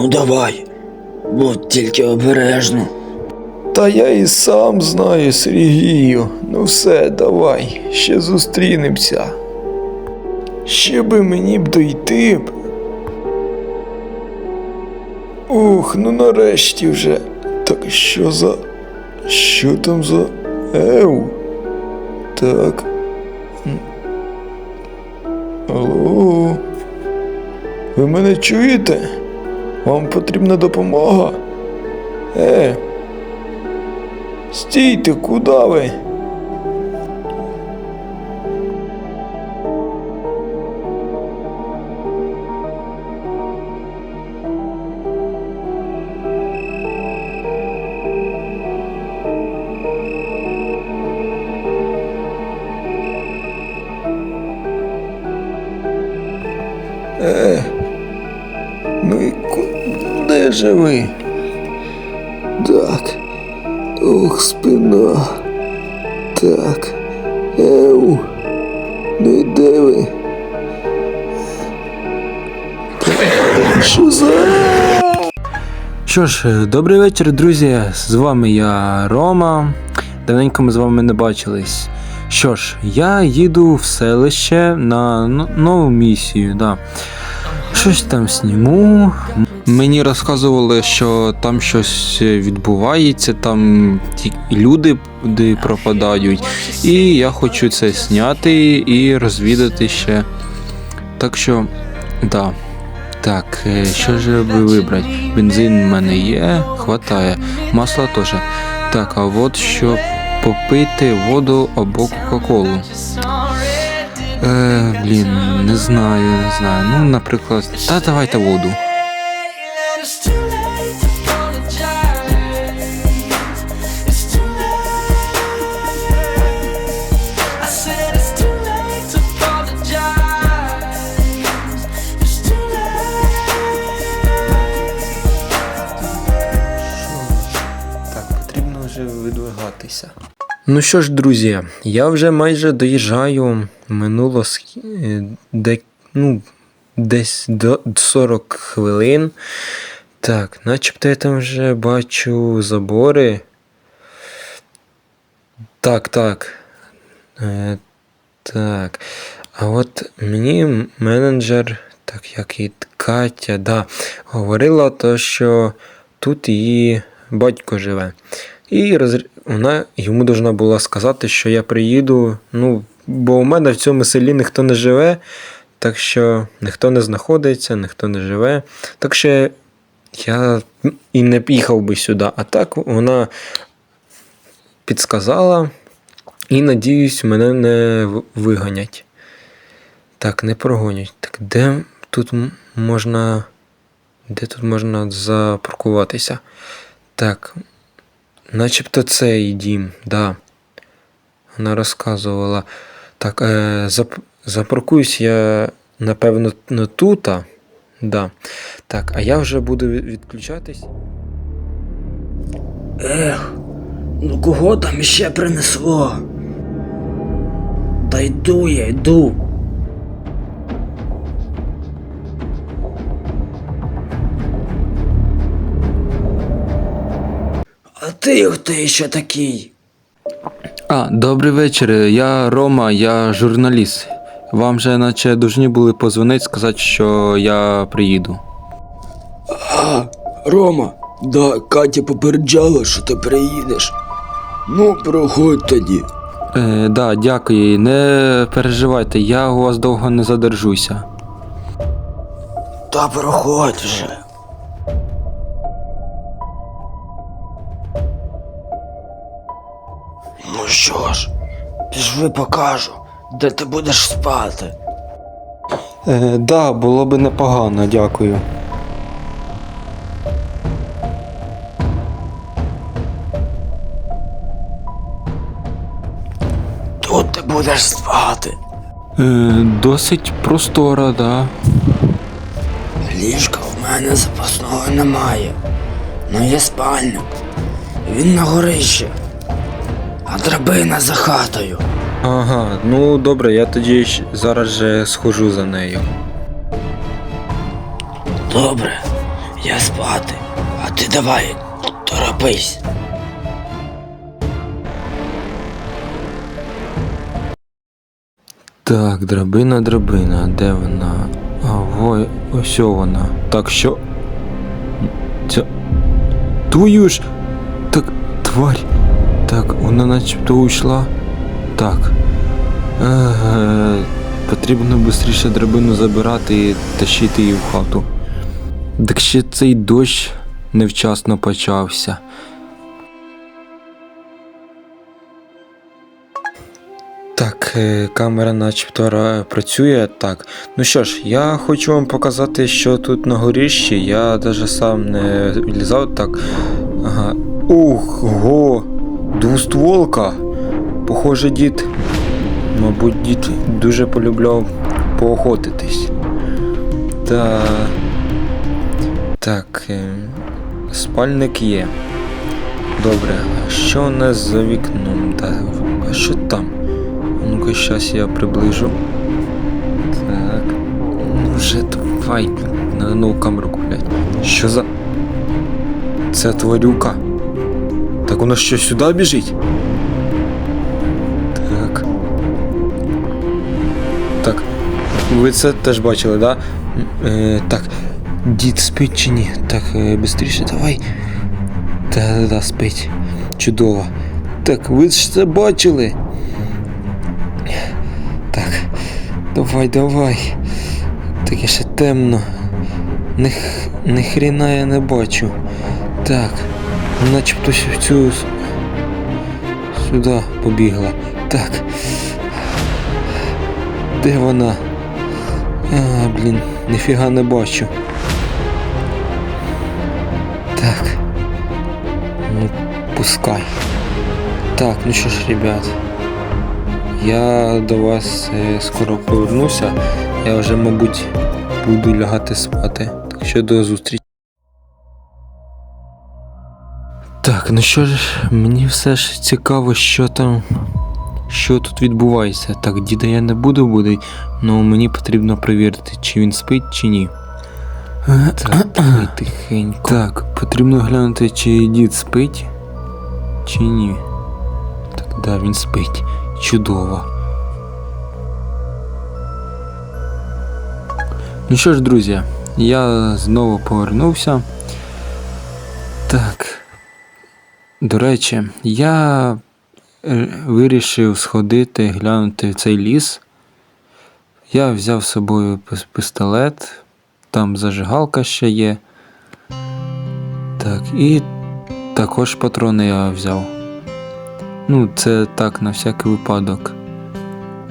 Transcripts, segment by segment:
Ну давай, будь тільки обережно. Та я і сам знаю, Сергію. Ну все, давай, ще зустрінемося. Ще би мені б дойти б. Ух, ну нарешті вже. Так що за. Що там за. Ев? Так. Алло. Ви мене чуєте? Вам потрібна допомога? Е. Стійте, куди ви? Ку- де же ви? Так. Ох, спина. Так. Еу. Ну і де ви? Що за. Що ж, добрий вечір, друзі. З вами я Рома. Давненько ми з вами не бачились. Що ж, я їду в селище на нову місію. Да. Щось там сніму. Мені розказували, що там щось відбувається, там ті люди пропадають. І я хочу це зняти і розвідати ще. Так що, да. Так, е, що ж би вибрати? Бензин в мене є, хватає. Масло теж. Так, а от що попити воду або Кока-Колу. Е, блін, не знаю, не знаю. Ну, наприклад, та давайте воду. Видвигатися. Ну що ж, друзі, я вже майже доїжджаю. Минуло е, де, ну, десь до 40 хвилин. Так, начебто я там вже бачу забори. Так, так. Е, так. А от мені менеджер, так як і Катя, да, говорила то, що тут її батько живе. І роз... вона йому должна була сказати, що я приїду. Ну, бо у мене в цьому селі ніхто не живе, так що ніхто не знаходиться, ніхто не живе. Так що я і не їхав би сюди. А так вона підсказала, і надіюсь, мене не виганять. Так, не прогонять. Так, де тут можна. Де тут можна запаркуватися? Так. Начебто цей дім, да. Вона розказувала. Так, е, зап, запаркуюсь я, напевно, не тут. а. Да. Так, а я вже буду відключатись. Ех, ну кого там ще принесло? Та йду я, йду. Ти хто ще такий? А, добрий вечір. Я Рома, я журналіст. Вам же наче должні були позвонити, сказати, що я приїду. А, Рома, да, Катя попереджала, що ти приїдеш. Ну, проходь тоді. Е, да, дякую. Не переживайте, я у вас довго не задержуся. Та проходь вже. Ну що ж, пішли покажу, де ти будеш спати. Е, да, було би непогано, дякую. Тут ти будеш спати. Е, досить простора, да. Ліжка в мене запасного немає. Ну є спальник. Він на горищі. Драбина за хатою. Ага, ну добре, я тоді щ- зараз же схожу за нею. Добре. Я спати, а ти давай, торопись. Так, драбина, драбина, де вона? А, во, ось вона. Так що. Ця. Твою ж! Так, тварь. Так, вона начебто уйшла. Так. Е, потрібно швидше драбину забирати і тащити її в хату. Так ще цей дощ невчасно почався. Так, е, камера начебто працює. Так. Ну що ж, я хочу вам показати, що тут на горіщі. Я навіть сам не влізав так. Ага. Ух, го! Двустволка. Похоже, дід. Мабуть, дід дуже полюбляв поохотитись. Та. Так. е, Спальник є. Добре, а що у нас за вікном? Та, а що там? Ну-ка, щас я приближу. Так. Ну вже давай. Надо нову камеру купляти. Що за. Це тварюка. Так вона що сюди біжить? Так. Так. Ви це теж бачили, да? Е, так. Дід спить чи ні? Так, е, швидше давай. Та-да-да, спить. Чудово. Так, ви ж це бачили? Так, давай, давай. Таке ще темно. Х- ни хрена я не бачу. Так, начебто в цю. Сюди побігла. Так. Де вона? А, блін, ніфіга не бачу. Так. Ну, пускай. Так, ну що ж, ребят. Я до вас е, скоро повернуся. Я вже, мабуть, буду лягати спати. Так що до зустрічі. Так, ну що ж, мені все ж цікаво, що там. Що тут відбувається. Так, діда я не буду будити, але мені потрібно перевірити, чи він спить, чи ні. Так, тихенько. Так, потрібно глянути, чи дід спить, чи ні. Так, да, він спить. Чудово. Ну що ж, друзі, я знову повернувся. Так. До речі, я е, вирішив сходити глянути в цей ліс. Я взяв з собою пістолет, там зажигалка ще є. Так, і також патрони я взяв. Ну, це так, на всякий випадок.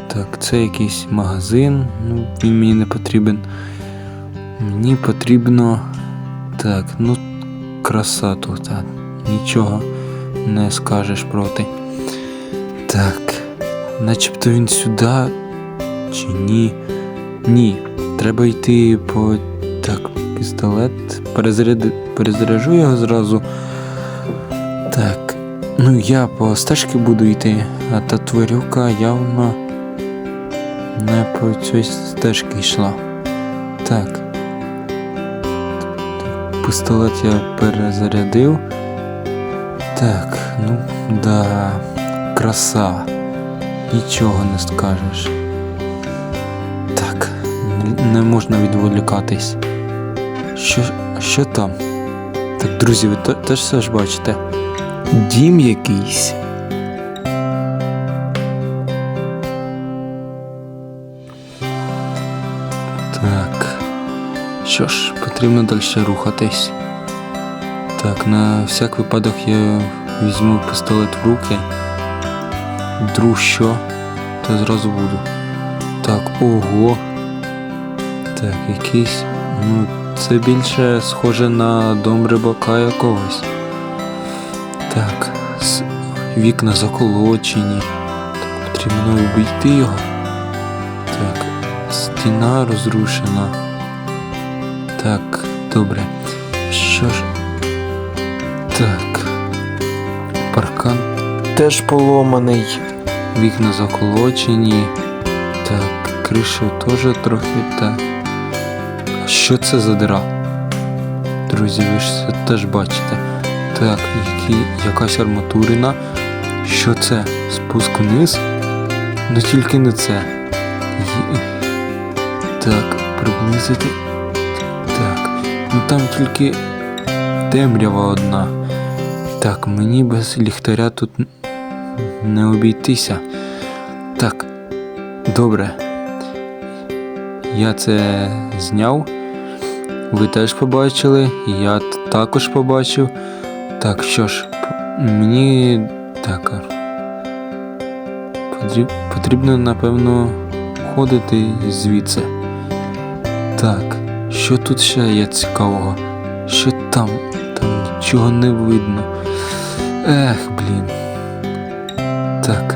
Так, це якийсь магазин. Ну, він мені не потрібен. Мені потрібно. Так, ну, краса тут. а, Нічого не скажеш проти. Так. Начебто він сюди. Чи ні? Ні. Треба йти по. Так, пістолет. Перезаряди... Перезаряджу його зразу. Так. Ну, я по стежці буду йти, а та тварюка явно не по цій стежці йшла. Так. Пістолет я перезарядив. Так, ну да, краса. Нічого не скажеш. Так, не можна відволікатись. Що, що там? Так, друзі, ви теж все ж бачите? Дім якийсь. Так. Що ж, потрібно далі рухатись. Так, на всяк випадок я візьму пістолет в руки. Вдруг що, то зразу буду. Так, ого. Так, якийсь. Ну, це більше схоже на дом рибака якогось. Так, вікна заколочені. Так, потрібно обійти його. Так, стіна розрушена. Так, добре. Що ж. Так. Паркан теж поломаний. Вікна заколочені. Так, кришу теж трохи так. А що це за дира? друзі, ви ж це теж бачите. Так, які, якась арматурина. Що це? Спуск вниз? Ну тільки не це. Є- Так, приблизити. Так, ну там тільки темрява одна. Так, мені без ліхтаря тут не обійтися. Так, добре. Я це зняв. Ви теж побачили, я також побачив. Так, що ж, мені так. Потрібно, напевно, ходити звідси. Так, що тут ще є цікавого? Що там? Там нічого не видно. Ех, блін. Так.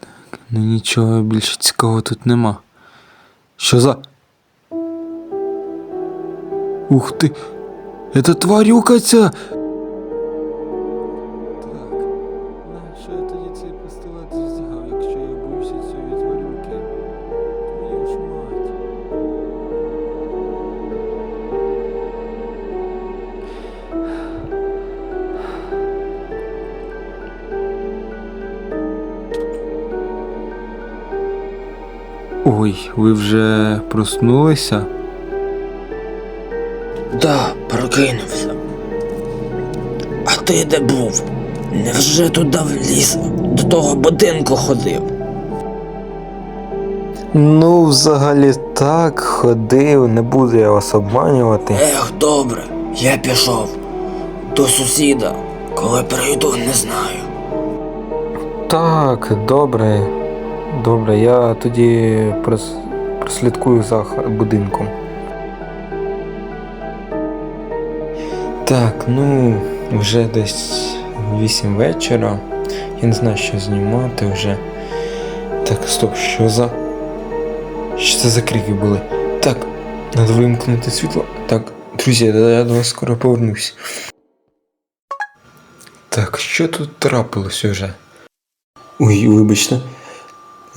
Так, ну нічого більше цікавого тут нема. Що за. Ух ти! Это тварюка ця! Ой, ви вже проснулися? Да, прокинувся. А ти де був? Невже туди в ліс до того будинку ходив? Ну, взагалі так, ходив, не буду я вас обманювати. Ех, добре, я пішов до сусіда. Коли прийду, не знаю. Так, добре. Добре, я тоді прослідкую за будинком. Так, ну, вже десь 8 вечора. Я не знаю, що знімати вже. Так, стоп, що за. Що це за крики були? Так, треба вимкнути світло. Так, друзі, я до вас скоро повернусь. Так, що тут трапилось уже? Ой, вибачте.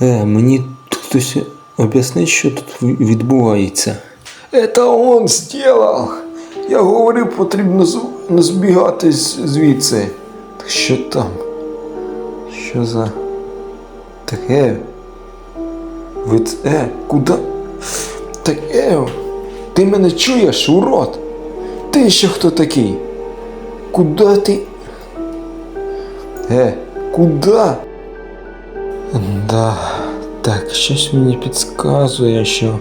Е, мені хтось об'яснить, що тут відбувається. Это он сделал. Я говорив, потрібно не збігати звідси. Так що там? Що за. Так е. Ви ц- е, куди? Так е, ти мене чуєш, урод? Ти ще хто такий? Куда ти? Е, куда? Да, так, щось мені підказує, що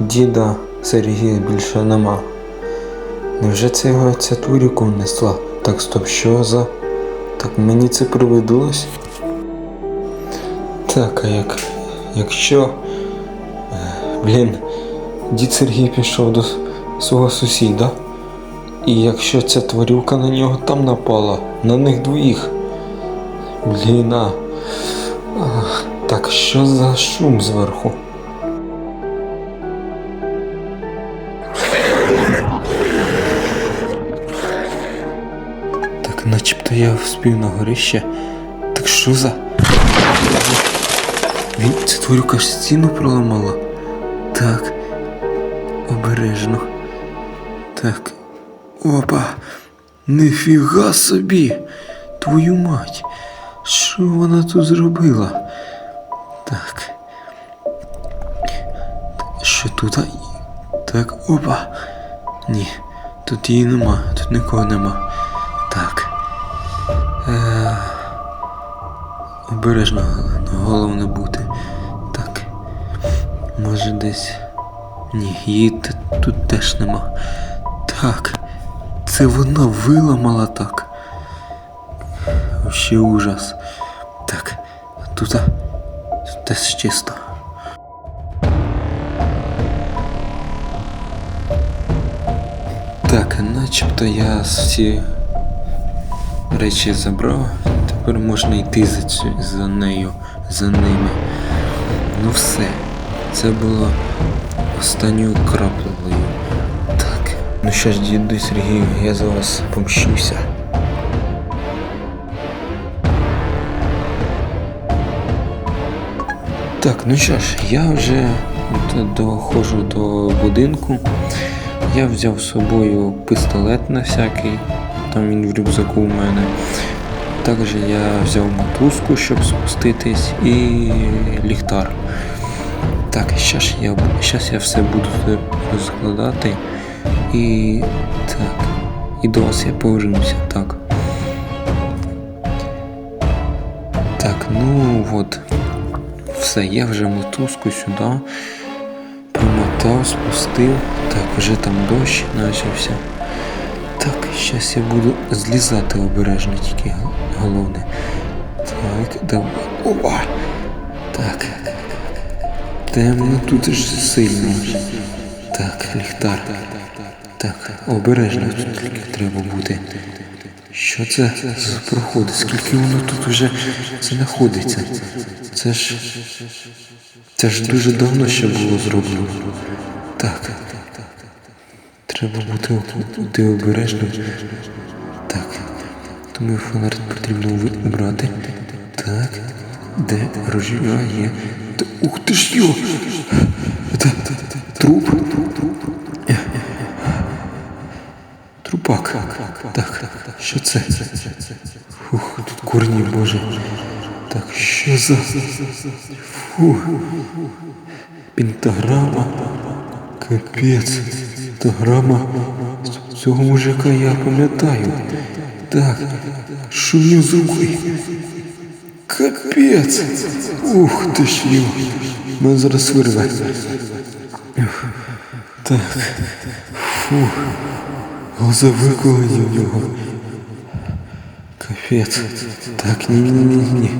діда Сергія більше нема. Невже це його ця туріку внесла? Так, стоп, що за. Так мені це привиділось? Так, а як. Якщо. е, Блін, дід Сергій пішов до свого сусіда. І якщо ця тварюка на нього там напала, на них двоїх. Блін. Ах, Так що за шум зверху? Так начебто я вспів на горище. Так що за. Він ця тварюка ж стіну проламала. Так. Обережно. Так. Опа. Нифіга собі. Твою мать. Що вона тут зробила? Так. Що тут? Так, опа. Ні, тут її нема, тут нікого нема. Так. Е... Обережно на голову не бути. Так. Може десь. Ні, її тут теж нема. Так. Це вона виламала так. Вообще ужас. Так, тут, тут чисто. Так, начебто я всі речі забрав. Тепер можна йти за, цю, за нею, за ними. Ну все. Це було останньою краплею. Так. Ну що ж, діду Сергію, я за вас помщуся. Так, ну що ж, я вже доходжу до будинку. Я взяв з собою пістолет на всякий, там він в рюкзаку у мене. Також я взяв мотузку, щоб спуститись, і ліхтар. Так, зараз я, щас я все буду розкладати. І так. І до вас я повернуся, так. Так, ну от. Все, я вже мотузку сюди. Примотав, спустив. Так, вже там дощ почався. Так, зараз я буду злізати обережно тільки головне. Так, давай. Опа! Так. Темно тут ж сильно. Так, ліхтар. Так, обережно тут тільки треба бути. Що це за проходи? Скільки воно тут вже знаходиться? Це ж. Це ж дуже давно ще було зроблено. Так. Треба бути, бути обережним. Так. Думаю, фонарик потрібно ви- убрати. Так. Де рожіва є? Та, ух ти ж йо! Труп. Трупак. Так, що це? Фух, тут корні, боже. Так, що за. Фух. Пентаграма. Капець. Пентаграма. Цього мужика я пам'ятаю. Так, що в нього з? Капець. Ух ти ж йо. Мене зараз вирве. Так. Фух. Глаза виколені в нього. Капець. Так, ні, ні, ні, ні.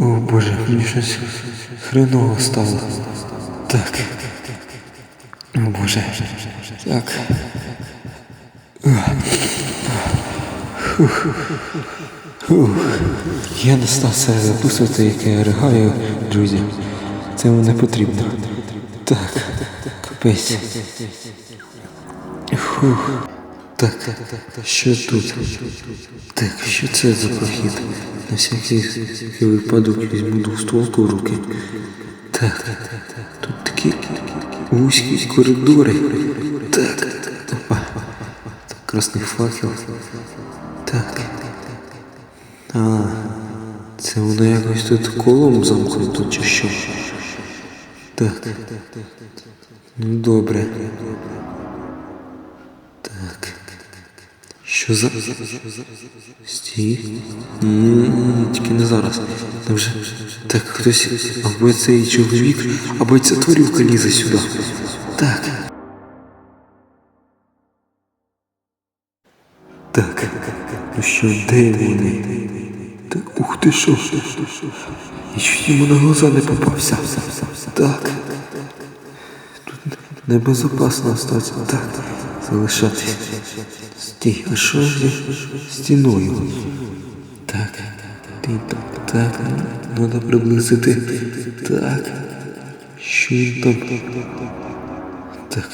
О боже, мені щось хреново стало. Так. О боже. Так. Фух. Я не став це записувати, яке я ригаю, друзі. Це не потрібно. Так. Капець. Фух. Так, що тут? Так, що це за прохід? На всякий випадок візьму двостволку в руки. Так, тут такі вузькі коридори. Так, опа. Так, красний факел. Так. А, це воно якось тут колом замкнуто чи що? Так. Ну добре. Так. Що за. Стій. Ні, тільки не зараз. Там вже. Так, хтось. Або цей чоловік, або ця тварюка лізе сюди. Так. Так. Ну що, де вони? Так, ух ти що? Я чуть йому на глаза не попався. Так. Тут Небезопасно остатися. Так, залишатись. Стій, а що зі стіною? Так, ти так, так, треба приблизити. Так. Що він там? Так,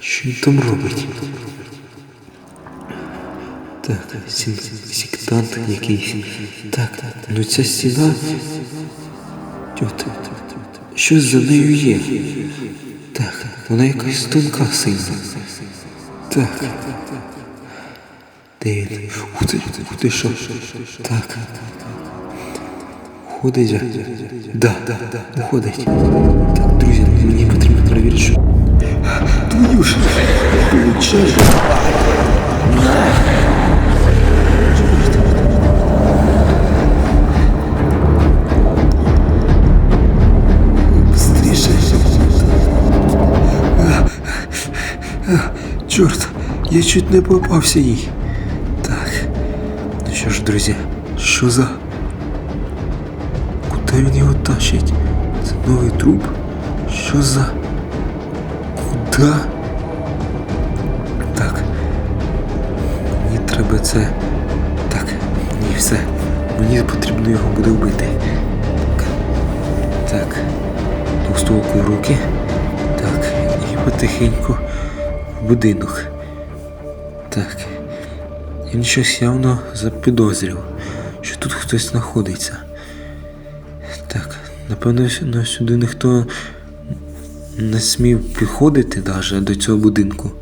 що він там робить? Так, сектант якийсь. Так, ну ця стіна. Тьот, щось за нею є. Так, вона якась тонка сильно. Так. Де він? Ух ти, що? Так. Уходить же? Да, да, да, уходить. Так, друзі, мені потрібно перевірити, що. Твою ж! Получай! Быстріше. Чорт, я чуть не попався їй. Друзі, що за. Куди він його тащить? Це новий труп? Що за. Куда? Так. Мені треба це. Так, ні, все. Мені потрібно його буде вбити. Так. Так. Двостволку в руки. Так. І потихеньку в будинок. Так. Він щось явно запідозрив, що тут хтось знаходиться. Так, напевно, ну, сюди ніхто не смів підходити даже до цього будинку.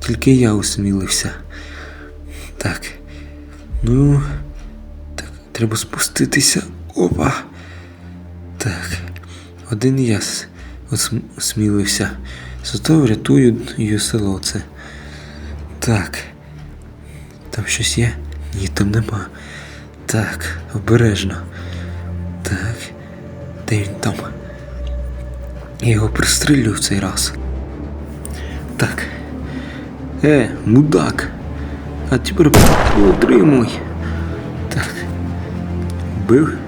Тільки я осмілився. Так. Ну. Так, треба спуститися. Опа. Так. Один я осмілився. Зато врятую її село це. Так. Там щось є? Ні, там нема. Так, обережно. Так. Де він там? Я його пристрілю в цей раз. Так. Е, мудак. А тепер отримуй. Так. Бив.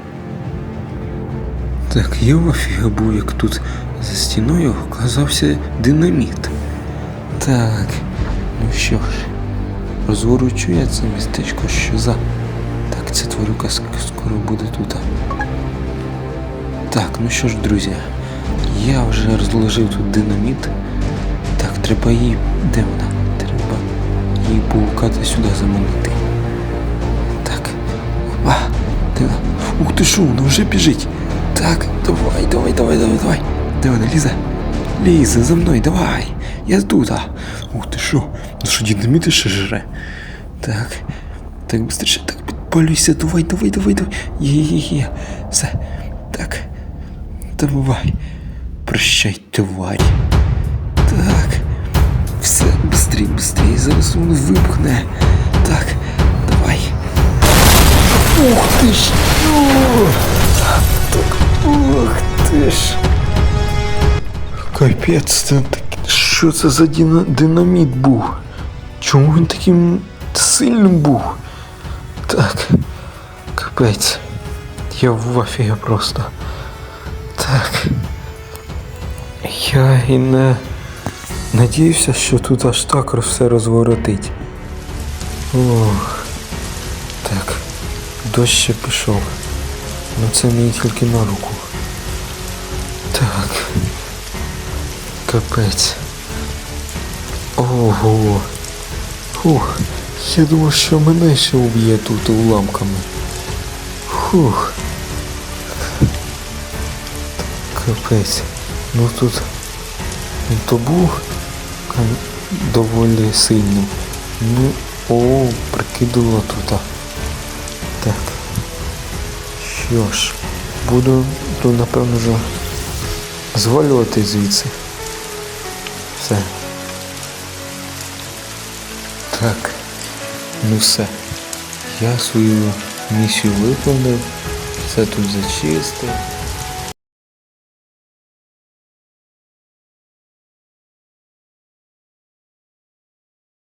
Так, я в був, як тут за стіною оказався динаміт. Так, ну що ж, розворучу я це містечко, що за. Так, ця тварюка ск- скоро буде тут. Так, ну що ж, друзі, я вже розложив тут динаміт. Так, треба її. Де вона? Треба її паукати сюди заманити. Так. Опа, де вона? Ух ти що, вона вже біжить. Так, давай, давай, давай, давай, давай. Де вона, Ліза? Ліза, за мною, давай. Я тут. Ух ти що? Ну що, динаміти ще жре? Так. Так, быстріше, так, підпалюйся, давай, давай, давай, давай. Є, є, є. Все. Так. Давай. Прощай, тварь. Так. Все, быстрей, быстрей, зараз він вибухне. Так, давай. Ух ти ж! Ух! Так, ух ти ж! Капець, це так... Що це за дина... динаміт був? Чому він таким сильним був? Так. Капець. Я в афігі просто. Так. Я і не надіявся, що тут аж так все розворотить. Ох. Так. Дощ ще пішов. Ну це мені тільки на руку. Так. Капець. Ого. Фух. Я думав, що мене ще уб'є тут уламками. Фух. Капець. Ну тут то був доволі сильним. Ну, о, прикидало тут. Так. Що ж, буду тут напевно вже звалювати звідси. Все. Так. Ну все. Я свою місію виповнив, все тут зачистив.